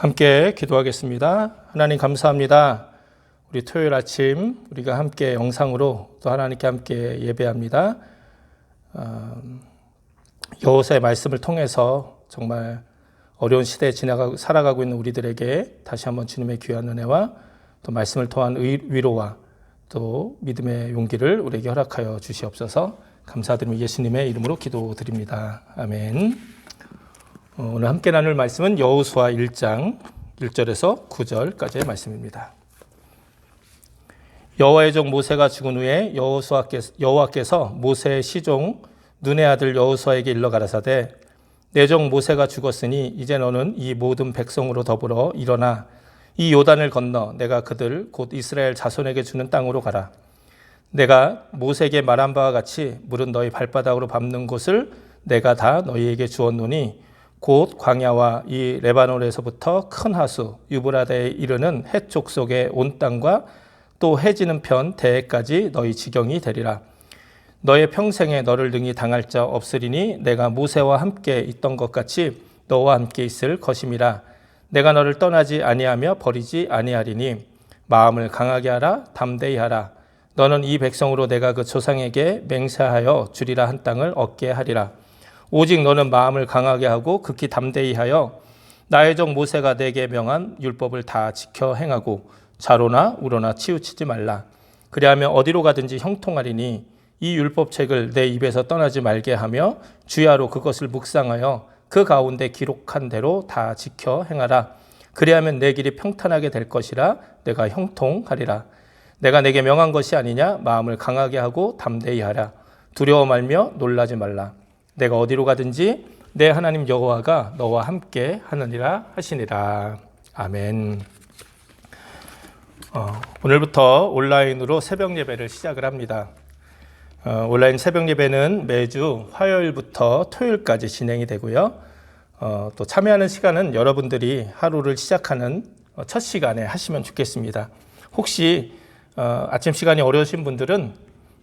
함께 기도하겠습니다. 하나님 감사합니다. 우리 토요일 아침 우리가 함께 영상으로 또 하나님께 함께 예배합니다. 어, 여호사의 말씀을 통해서 정말 어려운 시대에 지나가고 살아가고 있는 우리들에게 다시 한번 주님의 귀한 은혜와 또 말씀을 통한 의- 위로와 또 믿음의 용기를 우리에게 허락하여 주시옵소서. 감사드리며 예수님의 이름으로 기도드립니다. 아멘. 어, 오늘 함께 나눌 말씀은 여호수아 1장 1절에서 9절까지의 말씀입니다. 여호와의 종 모세가 죽은 후에 여호와께서 모세의 시종 눈의 아들 여호수아에게 일러 가라사대 내 종 모세가 죽었으니 이제 너는 이 모든 백성으로 더불어 일어나 이 요단을 건너 내가 그들 곧 이스라엘 자손에게 주는 땅으로 가라. 내가 모세에게 말한 바와 같이 물은 너희 발바닥으로 밟는 곳을 내가 다 너희에게 주었노니 곧 광야와 이 레바논에서부터 큰 하수 유브라데에 이르는 해쪽 속의 온 땅과 또 해지는 편 대해까지 너희 지경이 되리라. 너의 평생에 너를 능히 당할 자 없으리니 내가 모세와 함께 있던 것 같이 너와 함께 있을 것임이라. 내가 너를 떠나지 아니하며 버리지 아니하리니 마음을 강하게 하라 담대히 하라. 너는 이 백성으로 내가 그 조상에게 맹세하여 주리라 한 땅을 얻게 하리라. 오직 너는 마음을 강하게 하고 극히 담대히 하여 나의 종 모세가 내게 명한 율법을 다 지켜 행하고 자로나 우로나 치우치지 말라. 그리하면 어디로 가든지 형통하리니 이 율법책을 내 입에서 떠나지 말게 하며 주야로 그것을 묵상하여 그 가운데 기록한 대로 다 지켜 행하라. 그리하면 내 길이 평탄하게 될 것이라 내가 형통하리라. 내가 내게 명한 것이 아니냐 마음을 강하게 하고 담대히 하라. 두려워 말며 놀라지 말라. 내가 어디로 가든지 내 하나님 여호와가 너와 함께 하느니라 하시니라. 아멘. 어, 오늘부터 온라인으로 새벽 예배를 시작을 합니다. 어, 온라인 새벽 예배는 매주 화요일부터 토요일까지 진행이 되고요. 어, 또 참여하는 시간은 여러분들이 하루를 시작하는 어, 첫 시간에 하시면 좋겠습니다. 혹시 어, 아침 시간이 어려우신 분들은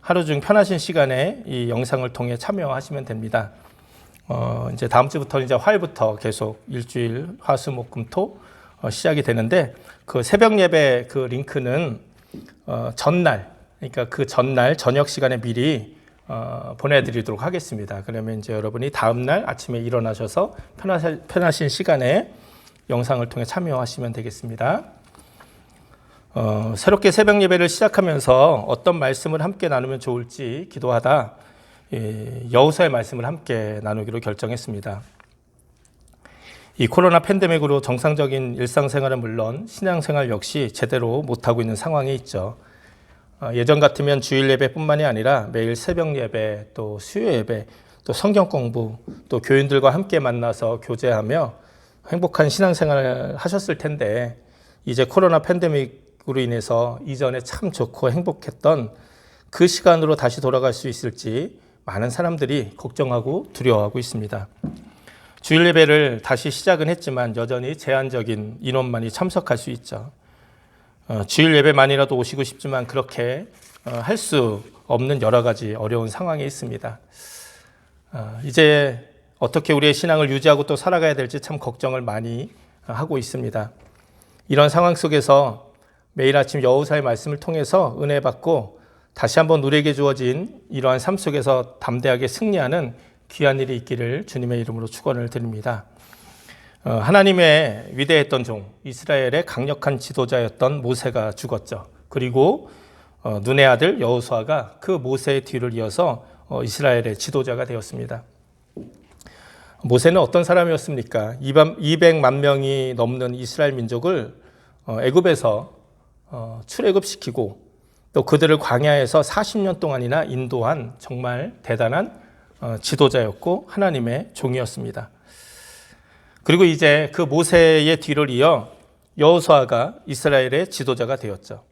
하루 중 편하신 시간에 이 영상을 통해 참여하시면 됩니다. 어, 이제 다음 주부터 이제 화요일부터 계속 일주일 화수목금토 어, 시작이 되는데 그 새벽 예배 그 링크는 어, 전날 그러니까 그 전날 저녁 시간에 미리 어, 보내드리도록 하겠습니다. 그러면 이제 여러분이 다음 날 아침에 일어나셔서 편하신 시간에 영상을 통해 참여하시면 되겠습니다. 어, 새롭게 새벽 예배를 시작하면서 어떤 말씀을 함께 나누면 좋을지 기도하다 예, 여호사의 말씀을 함께 나누기로 결정했습니다. 이 코로나 팬데믹으로 정상적인 일상생활은 물론 신앙생활 역시 제대로 못하고 있는 상황에 있죠. 어, 예전 같으면 주일 예배뿐만이 아니라 매일 새벽 예배, 또 수요 예배, 또 성경 공부, 또 교인들과 함께 만나서 교제하며 행복한 신앙생활을 하셨을 텐데 이제 코로나 팬데믹 으로 인해서 이전에 참 좋고 행복했던 그 시간으로 다시 돌아갈 수 있을지 많은 사람들이 걱정하고 두려워하고 있습니다. 주일 예배를 다시 시작은 했지만 여전히 제한적인 인원만이 참석할 수 있죠. 어, 주일 예배만이라도 오시고 싶지만 그렇게 어, 할수 없는 여러 가지 어려운 상황에 있습니다. 어, 이제 어떻게 우리의 신앙을 유지하고 또 살아가야 될지 참 걱정을 많이 어, 하고 있습니다. 이런 상황 속에서 매일 아침 여호사의 말씀을 통해서 은혜 받고 다시 한번 우리에게 주어진 이러한 삶 속에서 담대하게 승리하는 귀한 일이 있기를 주님의 이름으로 축원을 드립니다. 어, 하나님의 위대했던 종 이스라엘의 강력한 지도자였던 모세가 죽었죠. 그리고 어, 눈의 아들 여호수아가 그 모세의 뒤를 이어서 어, 이스라엘의 지도자가 되었습니다. 모세는 어떤 사람이었습니까? 200만 명이 넘는 이스라엘 민족을 어, 애굽에서 어, 출애굽시키고 또 그들을 광야에서 40년 동안이나 인도한 정말 대단한 어, 지도자였고 하나님의 종이었습니다. 그리고 이제 그 모세의 뒤를 이어 여호수아가 이스라엘의 지도자가 되었죠.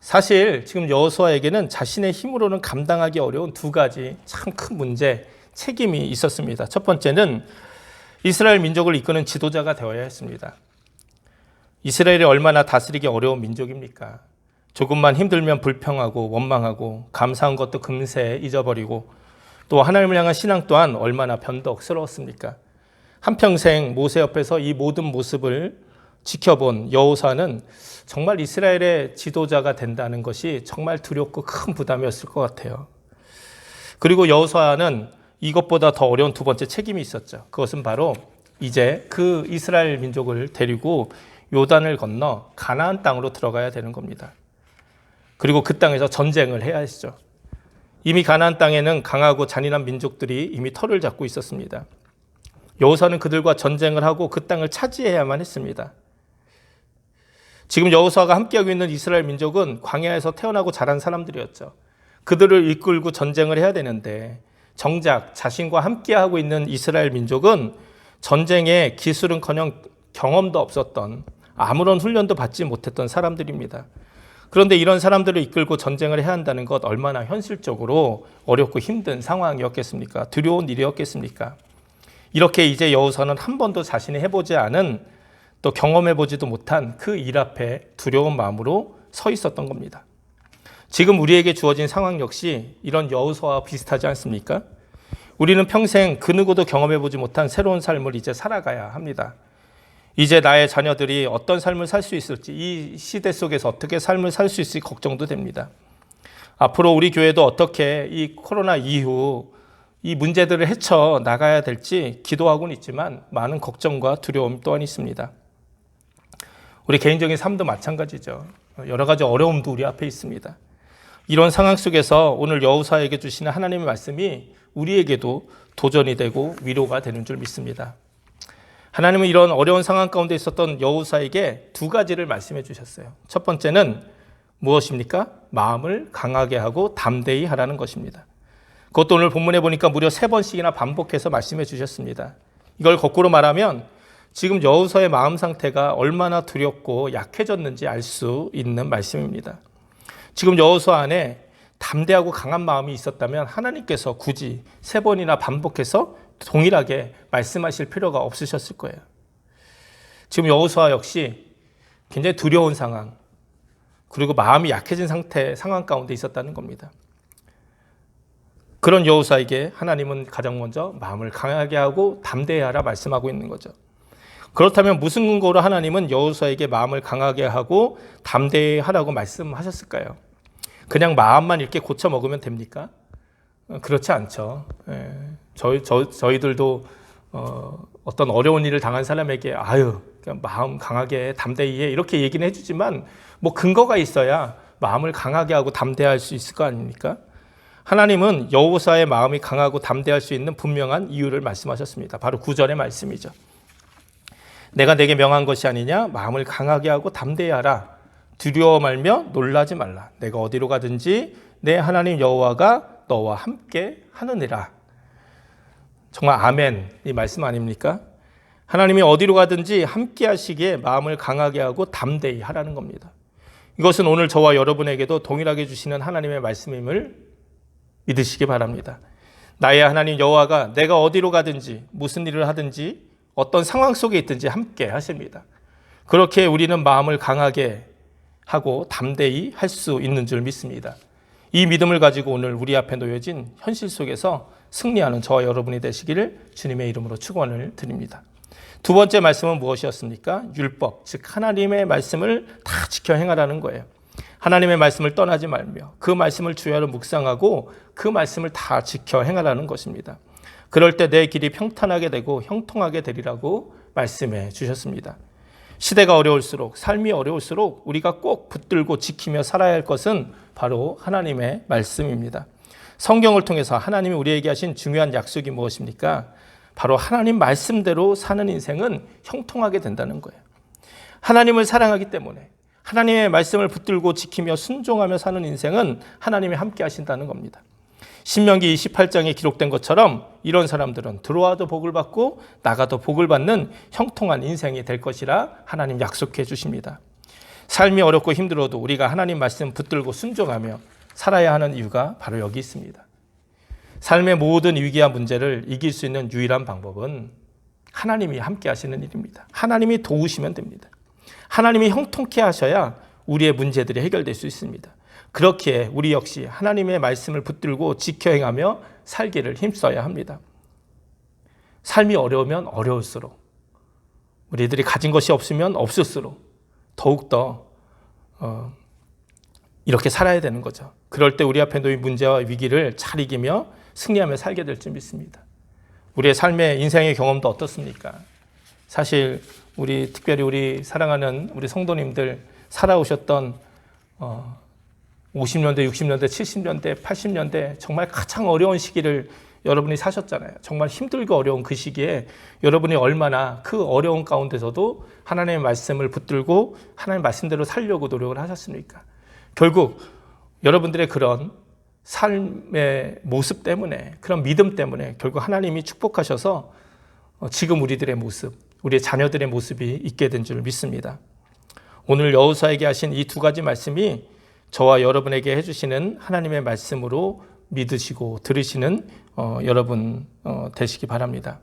사실 지금 여호수아에게는 자신의 힘으로는 감당하기 어려운 두 가지 참 큰 문제, 책임이 있었습니다. 첫 번째는 이스라엘 민족을 이끄는 지도자가 되어야 했습니다. 이스라엘이 얼마나 다스리기 어려운 민족입니까? 조금만 힘들면 불평하고 원망하고 감사한 것도 금세 잊어버리고 또 하나님을 향한 신앙 또한 얼마나 변덕스러웠습니까? 한평생 모세 옆에서 이 모든 모습을 지켜본 여호사는 정말 이스라엘의 지도자가 된다는 것이 정말 두렵고 큰 부담이었을 것 같아요. 그리고 여호사는 이것보다 더 어려운 두 번째 책임이 있었죠. 그것은 바로 이제 그 이스라엘 민족을 데리고 요단을 건너 가나안 땅으로 들어가야 되는 겁니다. 그리고 그 땅에서 전쟁을 해야 했죠. 이미 가나안 땅에는 강하고 잔인한 민족들이 이미 털을 잡고 있었습니다. 여호사는 그들과 전쟁을 하고 그 땅을 차지해야만 했습니다. 지금 여호사가 함께하고 있는 이스라엘 민족은 광야에서 태어나고 자란 사람들이었죠. 그들을 이끌고 전쟁을 해야 되는데 정작 자신과 함께하고 있는 이스라엘 민족은 전쟁의 기술은커녕 경험도 없었던 아무런 훈련도 받지 못했던 사람들입니다. 그런데 이런 사람들을 이끌고 전쟁을 해야 한다는 것 얼마나 현실적으로 어렵고 힘든 상황이었겠습니까? 두려운 일이었겠습니까? 이렇게 이제 여호사는 한 번도 자신이 해보지 않은 또 경험해보지도 못한 그 일 앞에 두려운 마음으로 서 있었던 겁니다. 지금 우리에게 주어진 상황 역시 이런 여호사와 비슷하지 않습니까? 우리는 평생 그 누구도 경험해보지 못한 새로운 삶을 이제 살아가야 합니다. 이제 나의 자녀들이 어떤 삶을 살 수 있을지, 이 시대 속에서 어떻게 삶을 살 수 있을지 걱정도 됩니다. 앞으로 우리 교회도 어떻게 이 코로나 이후 이 문제들을 헤쳐 나가야 될지 기도하고는 있지만 많은 걱정과 두려움 또한 있습니다. 우리 개인적인 삶도 마찬가지죠. 여러 가지 어려움도 우리 앞에 있습니다. 이런 상황 속에서 오늘 여우사에게 주시는 하나님의 말씀이 우리에게도 도전이 되고 위로가 되는 줄 믿습니다. 하나님은 이런 어려운 상황 가운데 있었던 여우사에게 두 가지를 말씀해 주셨어요. 첫 번째는 무엇입니까? 마음을 강하게 하고 담대히 하라는 것입니다. 그것도 오늘 본문에 보니까 무려 세 번씩이나 반복해서 말씀해 주셨습니다. 이걸 거꾸로 말하면 지금 여우서의 마음 상태가 얼마나 두렵고 약해졌는지 알 수 있는 말씀입니다. 지금 여호수 안에 담대하고 강한 마음이 있었다면 하나님께서 굳이 세 번이나 반복해서 동일하게 말씀하실 필요가 없으셨을 거예요. 지금 여호수아 역시 굉장히 두려운 상황, 그리고 마음이 약해진 상태, 상황 가운데 있었다는 겁니다. 그런 여호수아에게 하나님은 가장 먼저 마음을 강하게 하고 담대하라 말씀하고 있는 거죠. 그렇다면 무슨 근거로 하나님은 여호수아에게 마음을 강하게 하고 담대히 하라고 말씀하셨을까요? 그냥 마음만 이렇게 고쳐 먹으면 됩니까? 어, 그렇지 않죠. 예. 저희 저, 저희들도 어, 어떤 어려운 일을 당한 사람에게 아유 마음 강하게 담대히 해 이렇게 얘기는 해주지만 뭐 근거가 있어야 마음을 강하게 하고 담대할 수 있을 거 아닙니까? 하나님은 여호사의 마음이 강하고 담대할 수 있는 분명한 이유를 말씀하셨습니다. 바로 구절의 말씀이죠. 내가 내게 명한 것이 아니냐 마음을 강하게 하고 담대히 하라 두려워 말며 놀라지 말라 내가 어디로 가든지 내 하나님 여호와가 너와 함께 하느니라 정말 아멘 이 말씀 아닙니까? 하나님이 어디로 가든지 함께 하시기에 마음을 강하게 하고 담대히 하라는 겁니다. 이것은 오늘 저와 여러분에게도 동일하게 주시는 하나님의 말씀임을 믿으시기 바랍니다. 나의 하나님 여호와가 내가 어디로 가든지 무슨 일을 하든지 어떤 상황 속에 있든지 함께 하십니다. 그렇게 우리는 마음을 강하게 하고 담대히 할 수 있는 줄 믿습니다. 이 믿음을 가지고 오늘 우리 앞에 놓여진 현실 속에서 승리하는 저와 여러분이 되시기를 주님의 이름으로 축원을 드립니다. 두 번째 말씀은 무엇이었습니까? 율법, 즉 하나님의 말씀을 다 지켜 행하라는 거예요. 하나님의 말씀을 떠나지 말며 그 말씀을 주야로 묵상하고 그 말씀을 다 지켜 행하라는 것입니다. 그럴 때 내 길이 평탄하게 되고 형통하게 되리라고 말씀해 주셨습니다. 시대가 어려울수록 삶이 어려울수록 우리가 꼭 붙들고 지키며 살아야 할 것은 바로 하나님의 말씀입니다. 성경을 통해서 하나님이 우리에게 하신 중요한 약속이 무엇입니까? 바로 하나님 말씀대로 사는 인생은 형통하게 된다는 거예요. 하나님을 사랑하기 때문에 하나님의 말씀을 붙들고 지키며 순종하며 사는 인생은 하나님이 함께 하신다는 겁니다. 신명기 28장에 기록된 것처럼 이런 사람들은 들어와도 복을 받고 나가도 복을 받는 형통한 인생이 될 것이라 하나님 약속해 주십니다. 삶이 어렵고 힘들어도 우리가 하나님 말씀 붙들고 순종하며 살아야 하는 이유가 바로 여기 있습니다. 삶의 모든 위기와 문제를 이길 수 있는 유일한 방법은 하나님이 함께 하시는 일입니다. 하나님이 도우시면 됩니다. 하나님이 형통케 하셔야 우리의 문제들이 해결될 수 있습니다. 그렇게 우리 역시 하나님의 말씀을 붙들고 지켜 행하며 살기를 힘써야 합니다. 삶이 어려우면 어려울수록 우리들이 가진 것이 없으면 없을수록 더욱더 어, 이렇게 살아야 되는 거죠. 그럴 때 우리 앞에 놓인 문제와 위기를 잘 이기며 승리하며 살게 될 줄 믿습니다. 우리의 삶의 인생의 경험도 어떻습니까? 사실 우리 특별히 우리 사랑하는 우리 성도님들 살아오셨던 어, 50년대, 60년대, 70년대, 80년대 정말 가장 어려운 시기를 여러분이 사셨잖아요. 정말 힘들고 어려운 그 시기에 여러분이 얼마나 그 어려운 가운데서도 하나님의 말씀을 붙들고 하나님의 말씀대로 살려고 노력을 하셨습니까? 결국 여러분들의 그런 삶의 모습 때문에 그런 믿음 때문에 결국 하나님이 축복하셔서 어, 지금 우리들의 모습, 우리의 자녀들의 모습이 있게 된 줄 믿습니다. 오늘 여호사에게 하신 이 두 가지 말씀이 저와 여러분에게 해주시는 하나님의 말씀으로 믿으시고 들으시는 어, 여러분 어, 되시기 바랍니다.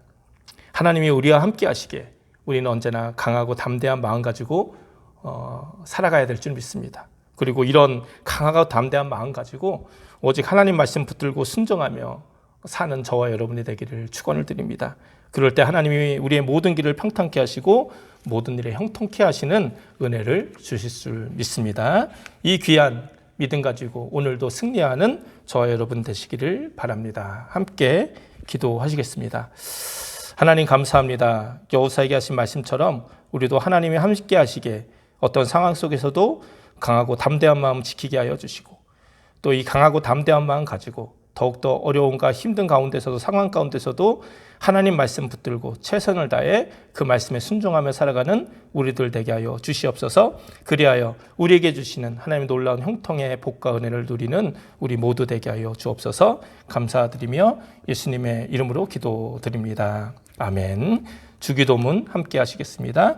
하나님이 우리와 함께 하시기에 우리는 언제나 강하고 담대한 마음 가지고 어, 살아가야 될 줄 믿습니다. 그리고 이런 강하고 담대한 마음 가지고 오직 하나님 말씀 붙들고 순종하며 사는 저와 여러분이 되기를 축원을 드립니다. 그럴 때 하나님이 우리의 모든 길을 평탄케 하시고 모든 일에 형통케 하시는 은혜를 주실 줄 믿습니다. 이 귀한 믿음 가지고 오늘도 승리하는 저와 여러분 되시기를 바랍니다. 함께 기도하시겠습니다. 하나님 감사합니다. 여호사에게 하신 말씀처럼 우리도 하나님이 함께 하시게 어떤 상황 속에서도 강하고 담대한 마음 지키게 하여 주시고 또 이 강하고 담대한 마음 가지고 더욱더 어려움과 힘든 가운데서도 상황 가운데서도 하나님 말씀 붙들고 최선을 다해 그 말씀에 순종하며 살아가는 우리들 되게 하여 주시옵소서. 그리하여 우리에게 주시는 하나님 놀라운 형통의 복과 은혜를 누리는 우리 모두 되게 하여 주옵소서. 감사드리며 예수님의 이름으로 기도드립니다. 아멘. 주기도문 함께 하시겠습니다.